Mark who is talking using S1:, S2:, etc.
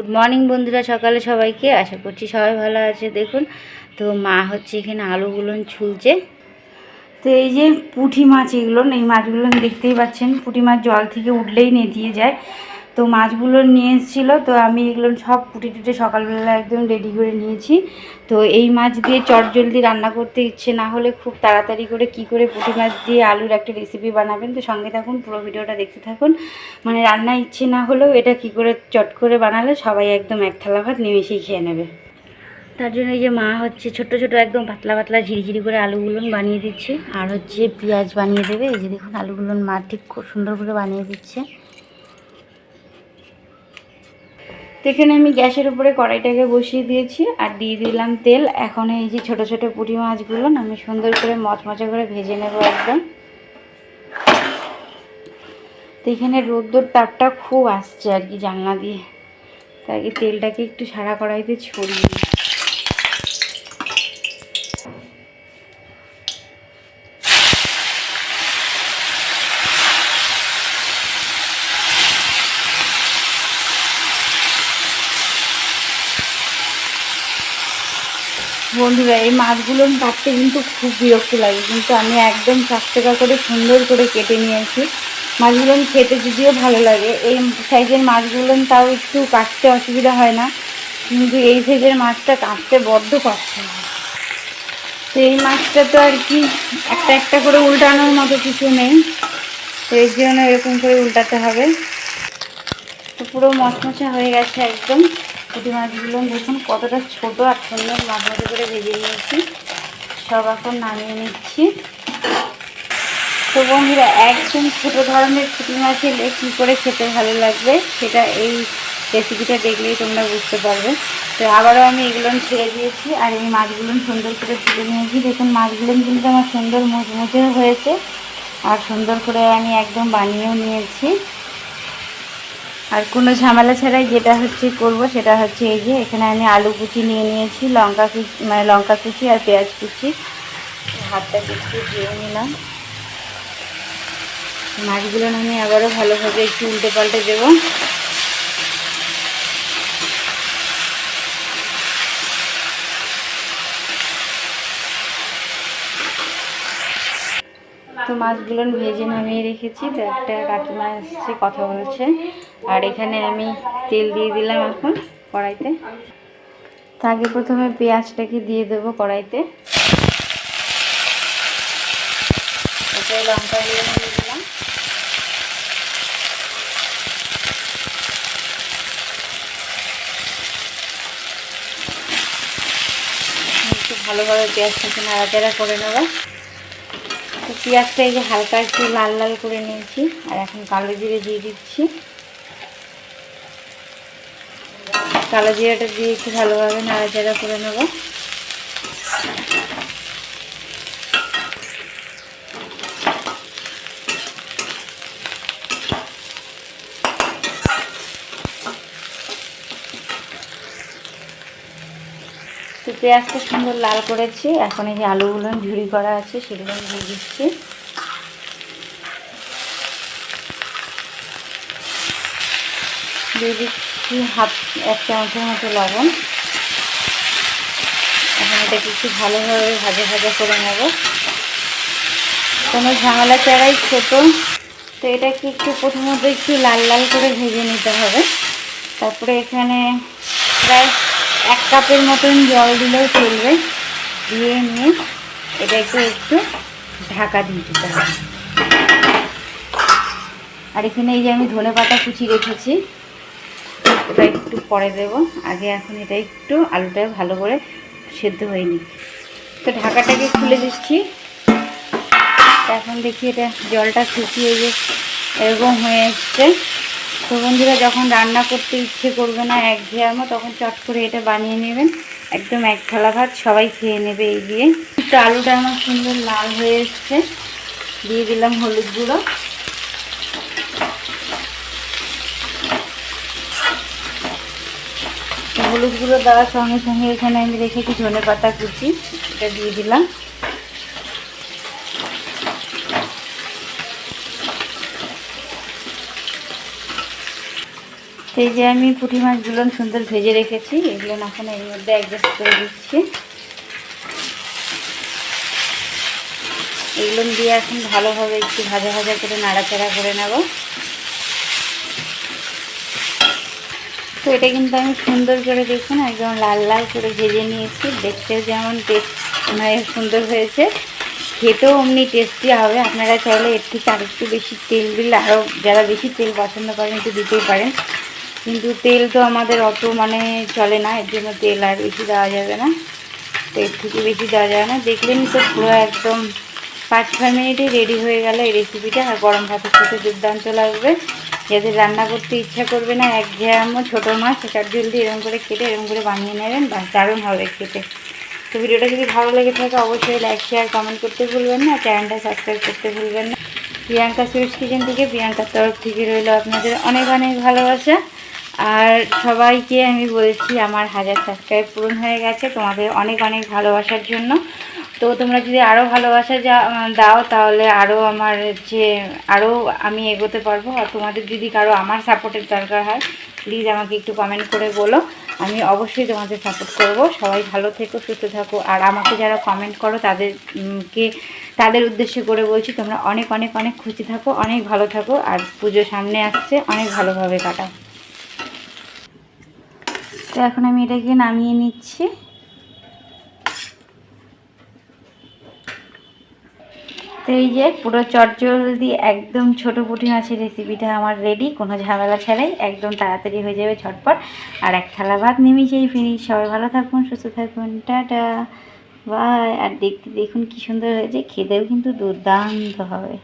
S1: Good morning বন্ধুরা, সকালে সবাইকে। আশা করছি সবাই ভালো আছে। দেখুন, তো মা হচ্ছে এখানে আলুগুলো ছুলছে। তো এই যে পুঁটি মাছ এগুলো, এই মাছগুলো দেখতেই পাচ্ছেন। পুঁটি মাছ জল থেকে উঠলেই নেতিয়ে যায়। তো মাছগুলো নিয়ে এসেছিল, তো আমি এগুলো সব পুঁটি টুটে সকালবেলা একদম রেডি করে নিয়েছি। তো এই মাছ দিয়ে চট জলদি রান্না করতে ইচ্ছে না হলে খুব তাড়াতাড়ি করে কি করে পুঁটি মাছ দিয়ে আলুর একটা রেসিপি বানাবেন। তো সঙ্গে থাকুন, পুরো ভিডিওটা দেখতে থাকুন। মানে রান্না ইচ্ছে না হলেও এটা কি করে চট করে বানালে সবাই একদম এক থালা ভাত নিমেষেই খেয়ে নেবে। তার জন্য এই যে মা হচ্ছে ছোট ছোট একদম পাতলা পাতলা ঝিরিঝিরি করে আলুগুলো বানিয়ে দিচ্ছে। আর হচ্ছে পেঁয়াজ বানিয়ে দেবে। এই যে দেখুন, আলুগুলো মা ঠিক খুব সুন্দর করে বানিয়ে দিচ্ছে। তো এখানে আমি গ্যাসের উপরে কড়াইটাকে বসিয়ে দিয়েছি আর দিয়ে দিলাম তেল। এখন এই যে ছোটো ছোটো পুঁটি মাছগুলো আমি সুন্দর করে মচমচা করে ভেজে নেব একদম। তো এখানে রোদ্দুর তাপটা খুব আসছে আর কি জানলা দিয়ে। তাই তেলটাকে একটু সারা কড়াইতে ছড়িয়ে বন্ধুরা, এই মাছগুলো কাটতে কিন্তু খুব বিরক্ত লাগে, কিন্তু আমি একদম চারটেকা করে, সুন্দর করে কেটে নিয়েছি। মাছগুলো খেতে যদিও ভালো লাগে, এই সাইজের মাছগুলো তাও একটু কাটতে অসুবিধা হয় না, কিন্তু এই সাইজের মাছটা কাটতে বড্ড কষ্ট হয়। তো এই মাছটা তো আর কি, একটা একটা করে উল্টানোর মতো কিছু নেই, তো এর জন্য এরকম করে উল্টাতে হবে। তো পুরো মশমশা হয়ে গেছে একদম। পুঁটি মাছগুলো দেখুন, কতটা ছোট আর সুন্দর মাছ মতো করে ভেজে নিয়েছি। সব এখন নামিয়ে নিচ্ছি। তো বন্ধুরা, একদম ছোটো ধরনের পুঁটি মাছ এলে কী করে খেতে ভালো লাগবে সেটা এই রেসিপিটা দেখলেই তোমরা বুঝতে পারবে। তো আবারও আমি এগুলো ছেড়ে দিয়েছি আর এই মাছগুলো সুন্দর করে তুলে নিয়েছি। দেখুন, মাছগুলো কিন্তু আমার সুন্দর মুচমুচে হয়েছে। আর সুন্দর করে আমি একদম বানিয়েও নিয়েছি। আর কোনো ঝামেলা ছাড়াই যেটা হচ্ছে করব সেটা হচ্ছে এই যে এখানে আমি আলু কুচি নিয়ে নিয়েছি, লঙ্কা কুচি মানে লঙ্কা কুচি আর পেঁয়াজ কুচি। হাতটা কুচি ধুয়ে নিলাম। মাছগুলো আমি আবারও ভালোভাবে একটু উল্টে পাল্টে দেবো। তো মাছগুলো ভেজে নামিয়ে রেখেছি, তো একটা কাকিমা এসছে কথা বলছে। আর এখানে আমি তেল দিয়ে দিলাম এখন কড়াইতে। তাকে প্রথমে পেঁয়াজটাকে দিয়ে দেবো কড়াইতে। লঙ্কা দিয়ে দিলাম। ভালোভাবে পেঁয়াজটাকে নাড়াচাড়া করে নেব। তো পেঁয়াজটা এই যে হালকা একটু লাল লাল করে নিয়েছি, আর এখন কালো জিরে দিয়ে দিচ্ছি। কালো জিরাটা দিয়ে একটু ভালোভাবে নাড়াচাড়া করে নেব। তো পেঁয়াজটা সুন্দর লাল করেছি। এখন এই যে আলুগুলো ঝুড়ি করা আছে, সেগুলো দিয়ে দিচ্ছি। দিয়ে দিচ্ছি হাফ, এক চামচের মতো লবণ। এখন এটাকে একটু ভালোভাবে ভাজা ভাজা করে নেব। কোনো ঝামেলা চারাই ছোটো। তো এটাকে একটু প্রথমত একটু লাল লাল করে ভেজে নিতে হবে। তারপরে এখানে প্রায় এক কাপের মতন জল দিলেও চলবে। দিয়ে নিয়ে এটাকে একটু ঢাকা দিয়ে দিতে হবে। আর এখানে এই যে আমি ধনে পাতা কুচি রেখেছি, ওটা একটু পরে দেব। আগে এখন এটা একটু আলুটা ভালো করে সেদ্ধ হয়নি তো ঢাকাটাকে খুলে দিচ্ছি। এখন দেখি এটা জলটা শুকিয়ে যে এরকম হয়ে এসছে। তো বন্ধুরা, যখন রান্না করতে ইচ্ছে করবে না এক ঘেয়ামো, তখন চট করে এটা বানিয়ে নেবেন। একদম এক থালা ভাত সবাই খেয়ে নেবে এই দিয়ে। একটু আলুটা আমার সুন্দর লাল হয়ে এসছে। দিয়ে দিলাম হলুদ গুঁড়ো। হলুদ গুঁড়ো দেওয়ার সঙ্গে সঙ্গে এখানে আমি রেখেছি ধনে পাতা কুচি, এটা দিয়ে দিলাম। সেই যে আমি পুঁটি মাছগুলো সুন্দর ভেজে রেখেছি, এগুলো এখন এর মধ্যে অ্যাডজাস্ট করে দিচ্ছি। এগুলো দিয়ে এখন ভালোভাবে একটু ভাজা ভাজা করে নাড়াচাড়া করে নেব। তো এটা কিন্তু আমি সুন্দর করে দেখুন, একদম লাল লাল করে ভেজে নিয়েছি। দেখতেও যেমন টেস্ট মানে সুন্দর হয়েছে। খেতেও অমনি টেস্টি হবে। আপনারা চাইলে এর থেকে আর একটু বেশি তেল দিলে আরও, যারা বেশি তেল পছন্দ করেন একটু দিতেই পারেন। কিন্তু তেল তো আমাদের অত মানে চলে না, এর জন্য তেল আর বেশি দেওয়া যাবে না। তো এর থেকে বেশি দেওয়া যাবে না। দেখলেন তো পুরো একদম পাঁচ ছয় মিনিটে রেডি হয়ে গেল এই রেসিপিটা আর গরম ভাতের সাথে দুর্দান্ত লাগবে। যাদের রান্না করতে ইচ্ছা করবে না, এক ঘ্যামও ছোটো মাছ সেটার জলদি এরকম করে কেটে, এরকম করে বানিয়ে নেবেন, বা দারুণ হবে খেতে। তো ভিডিওটা যদি ভালো লেগে থাকে, অবশ্যই লাইক শেয়ার কমেন্ট করতে ভুলবেন না চ্যানেলটা সাবস্ক্রাইব করতে ভুলবেন না। প্রিয়াঙ্কা সুইটস কিচেন থেকে, প্রিয়াঙ্কার তরফ থেকে রইল আপনাদের অনেক অনেক ভালোবাসা। আর সবাইকে আমি বলছি, আমার হাজার সাবস্ক্রাইব পূরণ হয়ে গেছে তোমাদের অনেক অনেক ভালোবাসার জন্য। তো তোমরা যদি আরও ভালোবাসা যা দাও তাহলে আরও আমার যে আরও আমি এগোতে পারব। আর তোমাদের যদি কারও আমার সাপোর্টের দরকার হয় প্লিজ আমাকে একটু কমেন্ট করে বলো। আমি অবশ্যই তোমাদের সাপোর্ট করব। সবাই ভালো থেকো, সুস্থ থাকো। আর আমাকে যারা কমেন্ট করো তাদেরকে তাদের উদ্দেশ্য করে বলছি, তোমরা অনেক অনেক অনেক খুশি থাকো, অনেক ভালো থাকো। আর পুজো সামনে আসছে, অনেক ভালোভাবে কাটাও। এখন আমি এটাকে নামিয়ে নিচ্ছি। তো এই যে পুরো চটজলদি একদম ছোট পুঁটি মাছের রেসিপিটা আমার রেডি কোনো ঝামেলা ছাড়াই একদম তাড়াতাড়ি হয়ে যাবে ঝটপট। আর এক থালা ভাত নিমিশেই ফিনিশ সবাই ভালো থাকুন, সুস্থ থাকুন, টাটা বাই আর দেখতে দেখুন কি সুন্দর হয়েছে, খেতেও কিন্তু দুর্দান্ত হবে।